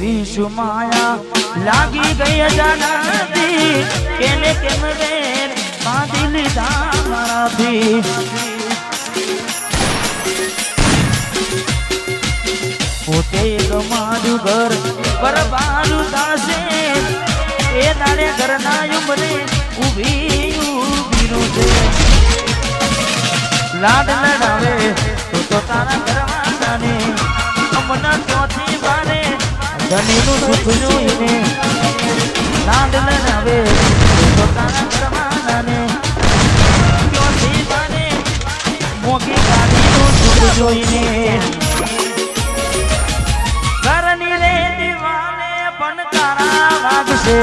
શું માયા લાગી ગઈ અજાણતી કેને કેમ રે બાંધી લીધા મારાથી? પોતે તમારું ઘર બરબારું દાસે. એ તારે ઘરના ઉમરે ઊભી ઊભીનું છે. લાડ લડાવે તો તો તારા ઘરવાળાને અમના ચોથી ધનીનું જોઈને લાડ લડાવે તારા ઘરવાળાને ચોથી બારે મોગી ગાડીનું સુખ જોઈને. પણ તારા વાગશે.